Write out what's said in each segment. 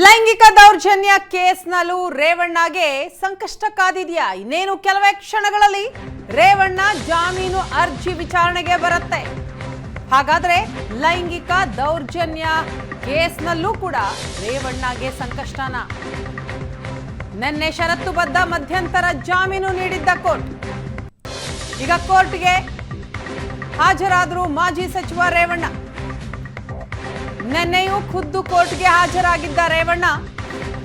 ಲೈಂಗಿಕ ದೌರ್ಜನ್ಯ ಕೇಸ್ನಲ್ಲೂ ರೇವಣ್ಣಗೆ ಸಂಕಷ್ಟ ಕಾದಿದೆಯಾ? ಇನ್ನೇನು ಕೆಲವೇ ಕ್ಷಣಗಳಲ್ಲಿ ರೇವಣ್ಣ ಜಾಮೀನು ಅರ್ಜಿ ವಿಚಾರಣೆಗೆ ಬರುತ್ತೆ. ಹಾಗಾದ್ರೆ ಲೈಂಗಿಕ ದೌರ್ಜನ್ಯ ಕೇಸ್ನಲ್ಲೂ ಕೂಡ ರೇವಣ್ಣಗೆ ಸಂಕಷ್ಟನ? ನಿನ್ನೆ ಷರತ್ತುಬದ್ಧ ಮಧ್ಯಂತರ ಜಾಮೀನು ನೀಡಿದ್ದ ಕೋರ್ಟ್. ಈಗ ಕೋರ್ಟ್ಗೆ ಹಾಜರಾದರು ಮಾಜಿ ಸಚಿವ ರೇವಣ್ಣ. ನಿನ್ನೆಯೂ ಖುದ್ದು ಕೋರ್ಟ್ಗೆ ಹಾಜರಾಗಿದ್ದ ರೇವಣ್ಣ,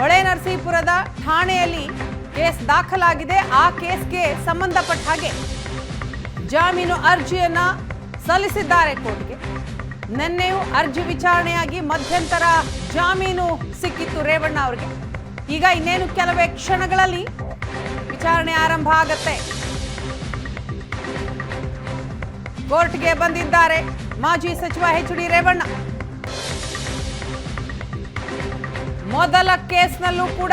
ಹೊಳೆ ನರಸೀಪುರದ ಠಾಣೆಯಲ್ಲಿ ಕೇಸ್ ದಾಖಲಾಗಿದೆ. ಆ ಕೇಸ್ಗೆ ಸಂಬಂಧಪಟ್ಟ ಹಾಗೆ ಜಾಮೀನು ಅರ್ಜಿಯನ್ನ ಸಲ್ಲಿಸಿದ್ದಾರೆ ಕೋರ್ಟ್ಗೆ. ನಿನ್ನೆಯೂ ಅರ್ಜಿ ವಿಚಾರಣೆಯಾಗಿ ಮಧ್ಯಂತರ ಜಾಮೀನು ಸಿಕ್ಕಿತ್ತು ರೇವಣ್ಣ ಅವರಿಗೆ. ಈಗ ಇನ್ನೇನು ಕೆಲವೇ ಕ್ಷಣಗಳಲ್ಲಿ ವಿಚಾರಣೆ ಆರಂಭ ಆಗತ್ತೆ. ಕೋರ್ಟ್ಗೆ ಬಂದಿದ್ದಾರೆ ಮಾಜಿ ಸಚಿವ ಎಚ್ ಡಿ ರೇವಣ್ಣ. ಮೊದಲ ಕೇಸ್ನಲ್ಲೂ ಕೂಡ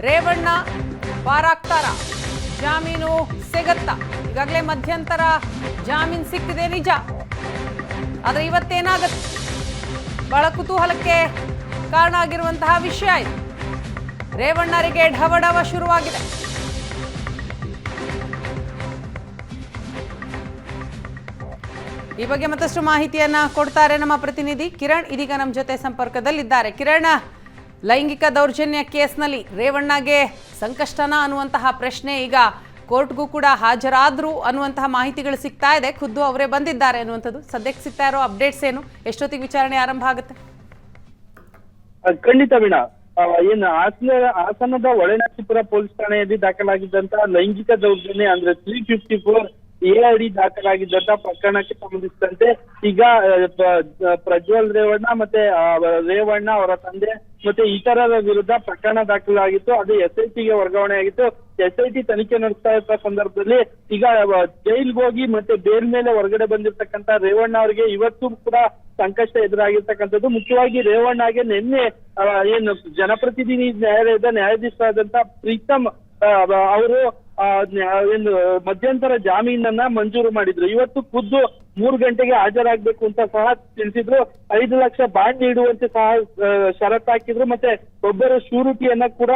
ರೇವಣ್ಣ ಪಾರಾಗ್ತಾರ. ಜಾಮೀನು ಸಿಗತ್ತಾ. ಈಗಾಗಲೇ ಮಧ್ಯಂತರ ಜಾಮೀನು ಸಿಕ್ಕಿದೆ ನಿಜ. ಆದರೆ ಇವತ್ತೇನಾಗತ್ತೆ? ಬಹಳ ಕುತೂಹಲಕ್ಕೆ ಕಾರಣ ಆಗಿರುವಂತಹ ವಿಷಯ ಇದು. ರೇವಣ್ಣರಿಗೆ ಢವಢವ ಶುರುವಾಗಿದೆ. ಈ ಬಗ್ಗೆ ಮತ್ತಷ್ಟು ಮಾಹಿತಿಯನ್ನ ಕೊಡ್ತಾರೆ ನಮ್ಮ ಪ್ರತಿನಿಧಿ ಕಿರಣ್. ಇದೀಗ ನಮ್ಮ ಜೊತೆ ಸಂಪರ್ಕದಲ್ಲಿದ್ದಾರೆ. ಕಿರಣ್, ಲೈಂಗಿಕ ದೌರ್ಜನ್ಯ ಕೇಸ್ನಲ್ಲಿ ರೇವಣ್ಣಗೆ ಸಂಕಷ್ಟನ ಅನ್ನುವಂತಹ ಪ್ರಶ್ನೆ ಈಗ ಕೋರ್ಟ್ಗೂ ಕೂಡ ಹಾಜರಾದ್ರು ಅನ್ನುವಂತಹ ಮಾಹಿತಿಗಳು ಸಿಗ್ತಾ ಇದೆ. ಖುದ್ದು ಅವರೇ ಬಂದಿದ್ದಾರೆ ಅನ್ನುವಂಥದ್ದು. ಸದ್ಯಕ್ಕೆ ಸಿಗ್ತಾ ಇರೋ ಅಪ್ಡೇಟ್ಸ್ ಏನು? ಎಷ್ಟೊತ್ತಿಗೆ ವಿಚಾರಣೆ ಆರಂಭ ಆಗುತ್ತೆ? ಖಂಡಿತ ವೀಣಾ. ಏನು ಹಾಸನ, ಹಾಸನದ ಒಳನರಸೀಪುರ ಪೊಲೀಸ್ ಠಾಣೆಯಲ್ಲಿ ದಾಖಲಾಗಿದ್ದಂತಹ ಲೈಂಗಿಕ ದೌರ್ಜನ್ಯ ಅಂದ್ರೆ three fifty four A ID ದಾಖಲಾಗಿದ್ದಂತ ಪ್ರಕರಣಕ್ಕೆ ಸಂಬಂಧಿಸಿದಂತೆ ಈಗ ಪ್ರಜ್ವಲ್ ರೇವಣ್ಣ ಮತ್ತೆ ರೇವಣ್ಣ ಅವರ ತಂದೆ ಮತ್ತೆ ಇತರರ ವಿರುದ್ಧ ಪ್ರಕರಣ ದಾಖಲಾಗಿತ್ತು. ಅದು ಎಸ್ ಐ ಟಿಗೆ ವರ್ಗಾವಣೆ ಆಗಿತ್ತು ಎಸ್ ಐ ಟಿ ತನಿಖೆ ನಡೆಸ್ತಾ ಇದ್ದ ಸಂದರ್ಭದಲ್ಲಿ ಈಗ ಜೈಲ್ಗೆ ಹೋಗಿ ಮತ್ತೆ ಬೇಲ್ ಮೇಲೆ ಹೊರಗಡೆ ಬಂದಿರ್ತಕ್ಕಂತ ರೇವಣ್ಣ ಅವರಿಗೆ ಇವತ್ತು ಕೂಡ ಸಂಕಷ್ಟ ಎದುರಾಗಿರ್ತಕ್ಕಂಥದ್ದು. ಮುಖ್ಯವಾಗಿ ರೇವಣ್ಣಗೆ ನಿನ್ನೆ ಏನು ಜನಪ್ರತಿನಿಧಿ ನ್ಯಾಯಾಲಯದ ನ್ಯಾಯಾಧೀಶರಾದಂತ ಪ್ರೀತಮ್ ಅವರು ಏನು ಮಧ್ಯಂತರ ಜಾಮೀನನ್ನ ಮಂಜೂರು ಮಾಡಿದ್ರು. ಇವತ್ತು ಖುದ್ದು ಮೂರು ಗಂಟೆಗೆ ಹಾಜರಾಗ್ಬೇಕು ಅಂತ ಸಹ ತಿಳಿಸಿದ್ರು. ಐದು ಲಕ್ಷ ಬಾಂಡ್ ನೀಡುವಂತೆ ಸಹ ಷರತ್ ಹಾಕಿದ್ರು. ಮತ್ತೆ ಒಬ್ಬರ ಶೂರಿಟಿಯನ್ನ ಕೂಡ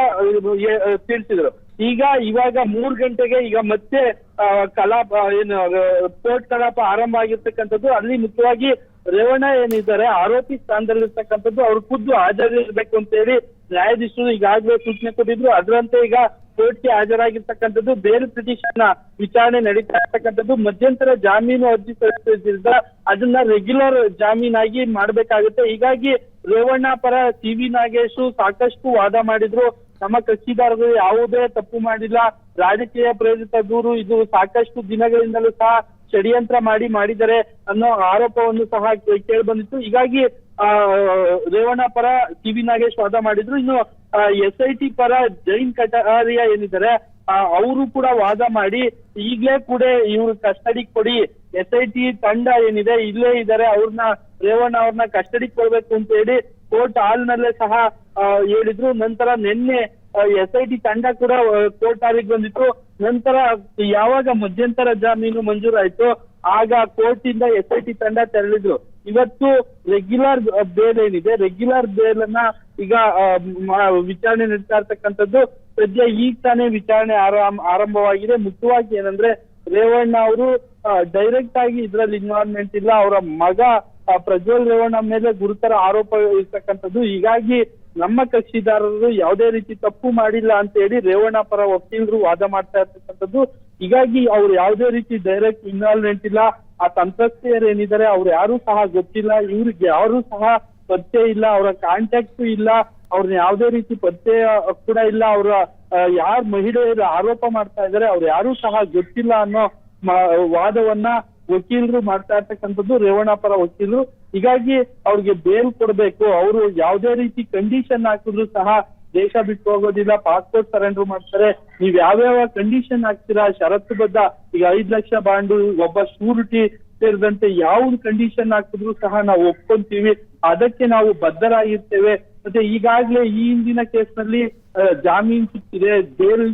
ತಿಳಿಸಿದ್ರು. ಈಗ ಇವಾಗ ಮೂರು ಗಂಟೆಗೆ ಈಗ ಮತ್ತೆ ಕಲಾಪ ಏನು ಕೋರ್ಟ್ ಕಲಾಪ ಆರಂಭ ಆಗಿರ್ತಕ್ಕಂಥದ್ದು. ಅಲ್ಲಿ ಮುಖ್ಯವಾಗಿ ರೇವಣ್ಣ ಏನಿದ್ದಾರೆ, ಆರೋಪಿ ಸ್ಥಾನದಲ್ಲಿರ್ತಕ್ಕಂಥದ್ದು. ಅವ್ರು ಖುದ್ದು ಹಾಜರಿರ್ಬೇಕು ಅಂತ ಹೇಳಿ ನ್ಯಾಯಾಧೀಶರು ಈಗಾಗಲೇ ಸೂಚನೆ ಕೊಟ್ಟಿದ್ರು. ಅದರಂತೆ ಈಗ ಕೋರ್ಟ್ಗೆ ಹಾಜರಾಗಿರ್ತಕ್ಕಂಥದ್ದು, ಬೇರೆ ಪಿಟಿಷನ್ ವಿಚಾರಣೆ ನಡೀತಾ ಇರ್ತಕ್ಕಂಥದ್ದು, ಮಧ್ಯಂತರ ಜಾಮೀನು ಅರ್ಜಿ ಸಲ್ಲಿಸಿದ್ರಿಂದ ಅದನ್ನ ರೆಗ್ಯುಲರ್ ಜಾಮೀನಾಗಿ ಮಾಡಬೇಕಾಗುತ್ತೆ. ಹೀಗಾಗಿ ರೇವಣ್ಣ ಪರ ಸಿ ವಿ ನಾಗೇಶು ಸಾಕಷ್ಟು ವಾದ ಮಾಡಿದ್ರು. ನಮ್ಮ ಕಕ್ಷಿದಾರರು ಯಾವುದೇ ತಪ್ಪು ಮಾಡಿಲ್ಲ. ರಾಜಕೀಯ ಪ್ರೇರಿತ ದೂರು ಇದು ಸಾಕಷ್ಟು ದಿನಗಳಿಂದಲೂ ಸಹ ಷಡ್ಯಂತ್ರ ಮಾಡಿ ಮಾಡಿದರೆ ಅನ್ನೋ ಆರೋಪವನ್ನು ಸಹ ಕೇಳಿ ಬಂದಿತ್ತು. ಹೀಗಾಗಿ, ಆ, ರೇವಣ್ಣ ಪರ ಸಿ ವಿ ನಾಗೇಶ್ ವಾದ ಮಾಡಿದ್ರು. ಇನ್ನು ಎಸ್ ಐ ಟಿ ಪರ ಜೈನ್ ಕಟಾರಿಯಾ ಏನಿದ್ದಾರೆ ಅವರು ಕೂಡ ವಾದ ಮಾಡಿ, ಈಗಲೇ ಕೂಡ ಇವ್ರು ಕಸ್ಟಡಿ ಕೊಡಿ ಎಸ್ ಐ ಟಿ ತಂಡ ಏನಿದೆ, ಇಲ್ಲೇ ಇದ್ದಾರೆ ಅವ್ರನ್ನ ರೇವಣ್ಣ ಅವ್ರನ್ನ ಕಸ್ಟಡಿ ಕೊಡ್ಬೇಕು ಅಂತ ಹೇಳಿ ಕೋರ್ಟ್ ಹಾಲ್ನಲ್ಲೇ ಸಹ ಹೇಳಿದ್ರು. ನಂತರ ನಿನ್ನೆ ಎಸ್ ಐ ಟಿ ತಂಡ ಕೂಡ ಕೋರ್ಟ್ ಹಾಲಿಗೆ ಬಂದಿತ್ತು. ನಂತರ ಯಾವಾಗ ಮಧ್ಯಂತರ ಜಾಮೀನು ಮಂಜೂರಾಯ್ತು? ಆಗ ಕೋರ್ಟ್ ಇಂದ ಎಸ್ ಐ ಟಿ ತಂಡ ತೆರಳಿದ್ರು. ಇವತ್ತು ರೆಗ್ಯುಲರ್ ಬೇಲ್ ಏನಿದೆ? ರೆಗ್ಯುಲರ್ ಬೇಲ್ ಅನ್ನ ಈಗ ವಿಚಾರಣೆ ನಡೀತಾ ಇರ್ತಕ್ಕಂಥದ್ದು ಸದ್ಯ ಈಗ ತಾನೇ ವಿಚಾರಣೆ ಆರಾಮ್, ಆರಂಭವಾಗಿದೆ. ಮುಖ್ಯವಾಗಿ ಏನಂದ್ರೆ, ರೇವಣ್ಣ ಅವರು ಡೈರೆಕ್ಟ್ ಆಗಿ ಇದ್ರಲ್ಲಿ ಇನ್ವಾಲ್ವ್ಮೆಂಟ್ ಇಲ್ಲ. ಅವರ ಮಗ ಪ್ರಜ್ವಲ್ ರೇವಣ್ಣ ಮೇಲೆ ಗುರುತರ ಆರೋಪ ಇರ್ತಕ್ಕಂಥದ್ದು. ಹೀಗಾಗಿ ನಮ್ಮ ಕಕ್ಷಿದಾರರು ಯಾವುದೇ ರೀತಿ ತಪ್ಪು ಮಾಡಿಲ್ಲ ಅಂತ ಹೇಳಿ ರೇವಣ್ಣ ಪರ ವಕೀಲರು ವಾದ ಮಾಡ್ತಾ ಇರ್ತಕ್ಕಂಥದ್ದು. ಹೀಗಾಗಿ ಅವ್ರು ಯಾವುದೇ ರೀತಿ ಡೈರೆಕ್ಟ್ ಇನ್ವಾಲ್ವ್ಮೆಂಟ್ ಇಲ್ಲ. ಆ ಏನಿದ್ದಾರೆ ಅವ್ರು ಯಾರು ಸಹ ಗೊತ್ತಿಲ್ಲ. ಇವ್ರಿಗೆ ಯಾರು ಸಹ ಪರಿಚಯ ಇಲ್ಲ. ಅವರ ಕಾಂಟ್ಯಾಕ್ಟ್ ಇಲ್ಲ. ಅವ್ರನ್ನ ಯಾವುದೇ ರೀತಿ ಪರಿಚಯ ಕೂಡ ಇಲ್ಲ. ಅವರ ಯಾರು ಮಹಿಳೆಯರು ಆರೋಪ ಮಾಡ್ತಾ ಇದ್ದಾರೆ. ಅವ್ರು ಯಾರು ಸಹ ಗೊತ್ತಿಲ್ಲ ಅನ್ನೋ ವಾದವನ್ನ ವಕೀಲರು ಮಾಡ್ತಾ ಇರ್ತಕ್ಕಂಥದ್ದು ರೇವಣ್ಣ ಪರ ವಕೀಲರು. ಹೀಗಾಗಿ ಅವ್ರಿಗೆ ಬೇಲ್ ಕೊಡ್ಬೇಕು. ಅವರು ಯಾವುದೇ ರೀತಿ ಕಂಡೀಷನ್ ಹಾಕಿದ್ರು ಸಹ ದೇಶ ಬಿಟ್ಟು ಹೋಗೋದಿಲ್ಲ ಪಾಸ್ಪೋರ್ಟ್ ಸರೆಂಡರ್ ಮಾಡ್ತಾರೆ. ನೀವ್ ಯಾವ್ಯಾವ ಕಂಡೀಷನ್ ಹಾಕ್ತೀರಾ, ಷರತ್ತುಬದ್ಧ ಈಗ ಐದ್ ಲಕ್ಷ ಬಾಂಡು, ಒಬ್ಬ ಶೂರಿಟಿ ಸೇರಿದಂತೆ ಯಾವ್ದು ಕಂಡೀಷನ್ ಹಾಕಿದ್ರು ಸಹ ನಾವು ಒಪ್ಕೊಂತೀವಿ. ಅದಕ್ಕೆ ನಾವು ಬದ್ಧರಾಗಿರ್ತೇವೆ. ಮತ್ತೆ ಈಗಾಗ್ಲೇ ಈ ಹಿಂದಿನ ಕೇಸ್ನಲ್ಲಿ ಜಾಮೀನ್ ಸಿಕ್ಕಿದೆ. ಬೇಲ್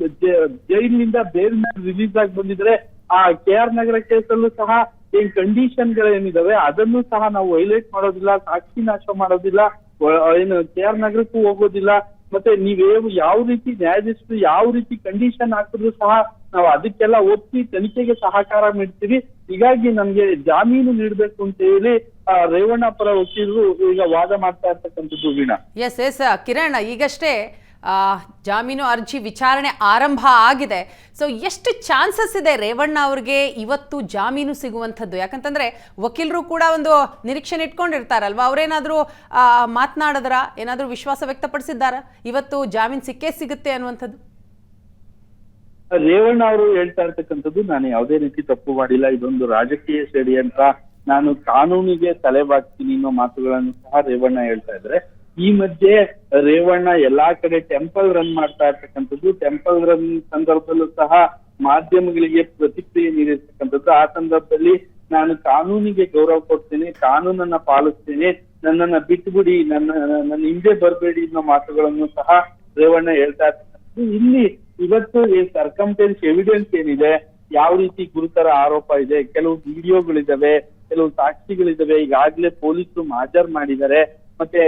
ಜೈಲಿನಿಂದ ಬೇಲ್ ರಿಲೀಸ್ ಆಗಿ ಬಂದಿದ್ರೆ ಆ ಕೆ ಆರ್ ನಗರ ಕೇಸಲ್ಲೂ ಸಹ ಏನ್ ಕಂಡೀಷನ್ ಗಳೇನಿದಾವೆ, ಅದನ್ನು ಸಹ ನಾವು ವೈಲೇಟ್ ಮಾಡೋದಿಲ್ಲ, ಸಾಕ್ಷಿ ನಾಶ ಮಾಡೋದಿಲ್ಲ ಏನು ಕೆ ಆರ್ ನಗರಕ್ಕೂ ಹೋಗೋದಿಲ್ಲ, ಮತ್ತೆ ನೀವೇ ಯಾವ ರೀತಿ ನ್ಯಾಯಾಧೀಶರು ಯಾವ ರೀತಿ ಕಂಡೀಷನ್ ಹಾಕಿದ್ರು ಸಹ ನಾವು ಅದಕ್ಕೆಲ್ಲ ಒತ್ತಿ ತನಿಖೆಗೆ ಸಹಕಾರ ನೀಡ್ತೀವಿ. ಹೀಗಾಗಿ ನಮ್ಗೆ ಜಾಮೀನು ನೀಡಬೇಕು ಅಂತ ಹೇಳಿ ರೇವಣ್ಣ ಪರ ವಕೀಲರು ಈಗ ವಾದ ಮಾಡ್ತಾ ಇರ್ತಕ್ಕಂಥದ್ದು ವೀಣಾ. ಎಸ್ ಎಸ್ ಕಿರಣ್, ಈಗಷ್ಟೇ ಜಾಮೀನು ಅರ್ಜಿ ವಿಚಾರಣೆ ಆರಂಭ ಆಗಿದೆ. ಸೊ ಎಷ್ಟು ಚಾನ್ಸಸ್ ಇದೆ ರೇವಣ್ಣ ಅವ್ರಿಗೆ ಇವತ್ತು ಜಾಮೀನು ಸಿಗುವಂಥದ್ದು? ಯಾಕಂತಂದ್ರೆ ವಕೀಲರು ಕೂಡ ಒಂದು ನಿರೀಕ್ಷೆನ ಇಟ್ಕೊಂಡಿರ್ತಾರಲ್ವಾ? ಅವರೇನಾದರೂ ಮಾತನಾಡಿದ್ರ? ಏನಾದರೂ ವಿಶ್ವಾಸ ವ್ಯಕ್ತಪಡಿಸಿದ್ದಾರ? ಇವತ್ತು ಜಾಮೀನು ಸಿಕ್ಕೇ ಸಿಗುತ್ತೆ ಅನ್ನುವಂಥದ್ದು? ರೇವಣ್ಣ ಅವರು ಹೇಳ್ತಾ ಇರ್ತಕ್ಕಂಥದ್ದು ನಾನು ಯಾವುದೇ ರೀತಿ ತಪ್ಪು ಮಾಡಿಲ್ಲ. ಇದೊಂದು ರಾಜಕೀಯ ಷಡ್ಯಂತ್ರ ನಾನು ಕಾನೂನಿಗೆ ತಲೆ ಬಾಗ್ತೀನಿ ಅನ್ನೋ ಮಾತುಗಳನ್ನು ಸಹ ರೇವಣ್ಣ ಹೇಳ್ತಾ ಇದ್ದಾರೆ. ಈ ಮಧ್ಯೆ ರೇವಣ್ಣ ಎಲ್ಲಾ ಕಡೆ ಟೆಂಪಲ್ ರನ್ ಮಾಡ್ತಾ ಇರ್ತಕ್ಕಂಥದ್ದು. ಟೆಂಪಲ್ ರನ್ ಸಂದರ್ಭದಲ್ಲೂ ಸಹ ಮಾಧ್ಯಮಗಳಿಗೆ ಪ್ರತಿಕ್ರಿಯೆ ನೀಡಿರ್ತಕ್ಕಂಥದ್ದು. ಆ ಸಂದರ್ಭದಲ್ಲಿ ನಾನು ಕಾನೂನಿಗೆ ಗೌರವ ಕೊಡ್ತೇನೆ, ಕಾನೂನನ್ನ ಪಾಲಿಸ್ತೇನೆ. ನನ್ನನ್ನ ಬಿಟ್ಬಿಡಿ, ನನ್ನ ನನ್ನ ಹಿಂದೆ ಬರಬೇಡಿ ಅನ್ನೋ ಮಾತುಗಳನ್ನು ಸಹ ರೇವಣ್ಣ ಹೇಳ್ತಾ ಇರ್ತಕ್ಕಂಥದ್ದು. ಇಲ್ಲಿ ಇವತ್ತು ಈ ಸರ್ಕಮ್ಟೆನ್ಸ್ ಎವಿಡೆನ್ಸ್ ಏನಿದೆ, ಯಾವ ರೀತಿ ಗುರುತರ ಆರೋಪ ಇದೆ, ಕೆಲವು ವಿಡಿಯೋಗಳಿದಾವೆ ಕೆಲವು ಸಾಕ್ಷಿಗಳಿದಾವೆ. ಈಗಾಗಲೇ ಪೊಲೀಸರು ಹಾಜರ್ ಮಾಡಿದ್ದಾರೆ. ಮತ್ತೆ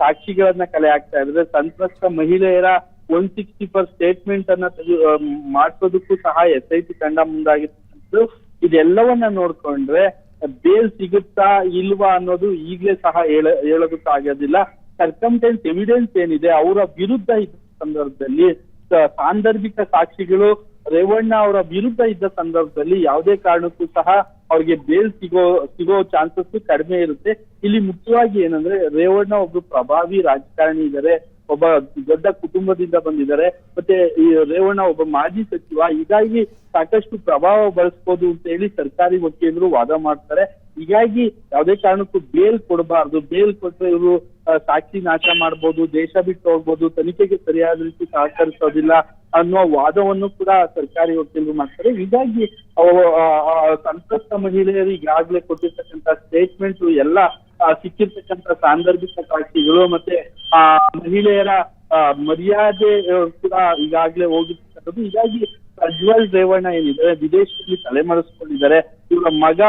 ಸಾಕ್ಷಿಗಳನ್ನ ಕಲೆ ಹಾಕ್ತಾ ಇದ್ರೆ ಸಂತ್ರಸ್ತ ಮಹಿಳೆಯರ ಒನ್ ಸಿಕ್ಸ್ಟಿ ಪರ್ ಸ್ಟೇಟ್ಮೆಂಟ್ ಅನ್ನ ಮಾಡಿಸೋದಕ್ಕೂ ಸಹ ಎಸ್ ಐ ಟಿ ತಂಡ ಮುಂದಾಗಿತ್ತು. ಇದೆಲ್ಲವನ್ನ ನೋಡ್ಕೊಂಡ್ರೆ ಬೇಲ್ ಸಿಗುತ್ತಾ ಇಲ್ವಾ ಅನ್ನೋದು ಈಗಲೇ ಸಹ ಹೇಳ ಹೇಳೋದಕ್ಕಾಗೋದಿಲ್ಲ ಸರ್ಕಮ್ಟೆನ್ಸ್ ಎವಿಡೆನ್ಸ್ ಏನಿದೆ, ಅವರ ವಿರುದ್ಧ ಇದ್ದ ಸಂದರ್ಭದಲ್ಲಿ ಸಾಂದರ್ಭಿಕ ಸಾಕ್ಷಿಗಳು ರೇವಣ್ಣ ಅವರ ವಿರುದ್ಧ ಇದ್ದ ಸಂದರ್ಭದಲ್ಲಿ ಯಾವುದೇ ಕಾರಣಕ್ಕೂ ಸಹ ಅವ್ರಿಗೆ ಬೇಲ್ ಸಿಗೋ ಸಿಗೋ ಚಾನ್ಸಸ್ ಕಡಿಮೆ ಇರುತ್ತೆ. ಇಲ್ಲಿ ಮುಖ್ಯವಾಗಿ ಏನಂದ್ರೆ ರೇವಣ್ಣ ಒಬ್ರು ಪ್ರಭಾವಿ ರಾಜಕಾರಣಿ ಇದ್ದಾರೆ. ಒಬ್ಬ ದೊಡ್ಡ ಕುಟುಂಬದಿಂದ ಬಂದಿದ್ದಾರೆ. ಮತ್ತೆ ಈ ರೇವಣ್ಣ ಒಬ್ಬ ಮಾಜಿ ಸಚಿವ, ಹೀಗಾಗಿ ಸಾಕಷ್ಟು ಪ್ರಭಾವ ಬಳಸ್ಬೋದು ಅಂತ ಹೇಳಿ ಸರ್ಕಾರಿ ವಕೀಲರು ವಾದ ಮಾಡ್ತಾರೆ. ಹೀಗಾಗಿ ಯಾವುದೇ ಕಾರಣಕ್ಕೂ ಬೇಲ್ ಕೊಡಬಾರ್ದು. ಬೇಲ್ ಕೊಟ್ಟರೆ ಇವರು ಸಾಕ್ಷಿ ನಾಶ ಮಾಡ್ಬೋದು, ದೇಶ ಬಿಟ್ಟು ಹೋಗ್ಬೋದು, ತನಿಖೆಗೆ ಸರಿಯಾದ ರೀತಿ ಸಹಕರಿಸೋದಿಲ್ಲ ಅನ್ನೋ ವಾದವನ್ನು ಕೂಡ ಸರ್ಕಾರಿ ವಕೀಲರು ಮಾಡ್ತಾರೆ. ಹೀಗಾಗಿ ಸಂತ್ರಸ್ತ ಮಹಿಳೆಯರು ಈಗಾಗಲೇ ಕೊಟ್ಟಿರ್ತಕ್ಕಂಥ ಸ್ಟೇಟ್ಮೆಂಟ್ ಎಲ್ಲ ಆ, ಸಿಕ್ಕಿರ್ತಕ್ಕಂಥ ಸಾಂದರ್ಭಿಕ ಸಾಕ್ಷಿಗಳು ಮತ್ತೆ ಆ ಮಹಿಳೆಯರ ಮರ್ಯಾದೆ ಕೂಡ ಈಗಾಗಲೇ ಹೋಗಿರ್ತಕ್ಕಂಥದ್ದು. ಹೀಗಾಗಿ ಪ್ರಜ್ವಲ್ ರೇವಣ್ಣ ಏನಿದೆ ವಿದೇಶದಲ್ಲಿ ತಲೆಮರೆಸ್ಕೊಂಡಿದ್ದಾರೆ. ಇವರ ಮಗ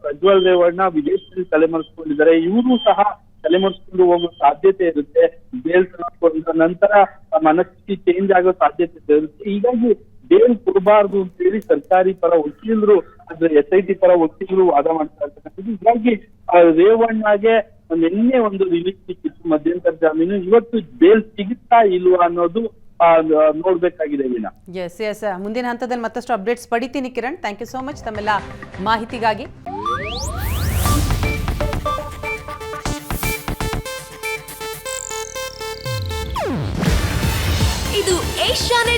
ಪ್ರಜ್ವಲ್ ರೇವಣ್ಣ ವಿದೇಶದಲ್ಲಿ ತಲೆಮರೆಸ್ಕೊಂಡಿದ್ದಾರೆ. ಇವರು ಸಹ ತಲೆಮರೆಸ್ಕೊಂಡು ಹೋಗೋ ಸಾಧ್ಯತೆ ಇರುತ್ತೆ. ಬೇಲ್ ತಗೊಂಡ ನಂತರ ಮನಸ್ಥಿತಿ ಚೇಂಜ್ ಆಗೋ ಸಾಧ್ಯತೆ ಇರುತ್ತೆ. ಹೀಗಾಗಿ ಬೇಲ್ ಕೊಡಬಾರ್ದು ಅಂತ ಹೇಳಿ ಸರ್ಕಾರಿ ಪರ ವಕೀಲರು ಅಂದ್ರೆ ಎಸ್ ಐ ಟಿ ಪರ ವಕೀಲರು ವಾದ ಮಾಡ್ತಾ ಇರ್ತಕ್ಕಂಥದ್ದು ಹೀಗಾಗಿ ರೇವಣ್ಣಗೆ ನಿನ್ನೆ ಒಂದು ರಿಲೀಸ್ ಸಿಕ್ಕಿತ್ತು ಮಧ್ಯಂತರ ಜಾಮೀನು. ಇವತ್ತು ಬೇಲ್ ಸಿಗುತ್ತಾ ಇಲ್ವಾ ಅನ್ನೋದು ನೋಡ್ಬೇಕಾಗಿದೆ ವೀಣಾ. ಎಸ್ ಎಸ್ ಮುಂದಿನ ಹಂತದಲ್ಲಿ ಮತ್ತಷ್ಟು updates ಪಡಿತೀನಿ Kiran. Thank you so much ತಮ್ಮೆಲ್ಲ ಮಾಹಿತಿಗಾಗಿ. ಇದು ಏಷ್ಯಾನೆಟ್